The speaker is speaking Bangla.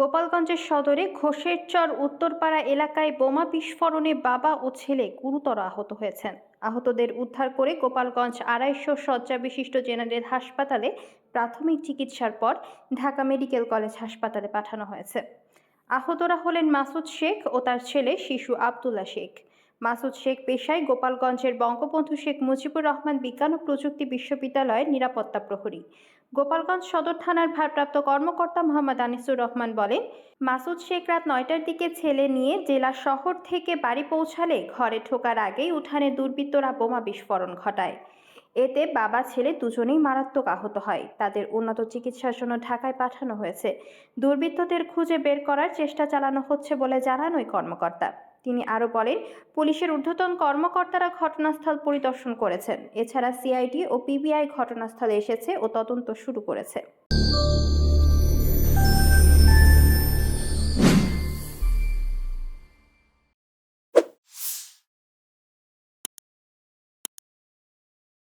গোপালগঞ্জের সদরে ঘোষেরচর উত্তরপাড়া এলাকায় বোমা বিস্ফোরণে বাবা ও ছেলে গুরুতর আহত হয়েছেন। আহতদের উদ্ধার করে গোপালগঞ্জ আড়াইশো শয্যা বিশিষ্ট জেনারেল হাসপাতালে প্রাথমিক চিকিৎসার পর ঢাকা মেডিকেল কলেজ হাসপাতালে পাঠানো হয়েছে। আহতরা হলেন মাসুদ শেখ ও তার ছেলে শিশু আবদুল্লা শেখ। মাসুদ শেখ পেশায় গোপালগঞ্জের বঙ্গবন্ধু শেখ মুজিবুর রহমান বিজ্ঞান ও প্রযুক্তি বিশ্ববিদ্যালয়ের নিরাপত্তা প্রহরী। গোপালগঞ্জ সদর থানার ভারপ্রাপ্ত কর্মকর্তা মোহাম্মদ আনিসুর রহমান বলেন, মাসুদ শেখ রাত নয়টার দিকে ছেলে নিয়ে জেলা শহর থেকে বাড়ি পৌঁছালে ঘরে ঢোকার আগেই উঠানে দুর্বৃত্তরা বোমা বিস্ফোরণ ঘটায়। এতে বাবা, ছেলে দুজনেই মারাত্মক আহত হয়। তাদের উন্নত চিকিৎসার জন্য ঢাকায় পাঠানো হয়েছে। দুর্বৃত্তদের খুঁজে বের করার চেষ্টা চালানো হচ্ছে বলে জানান ওই কর্মকর্তা। তিনি আরও বলেন, পুলিশের ঊর্ধ্বতন কর্মকর্তারা ঘটনাস্থল পরিদর্শন করেছেন। এছাড়া সিআইডি ও পিবিআই ঘটনাস্থলে এসেছে ও তদন্ত শুরু করেছে।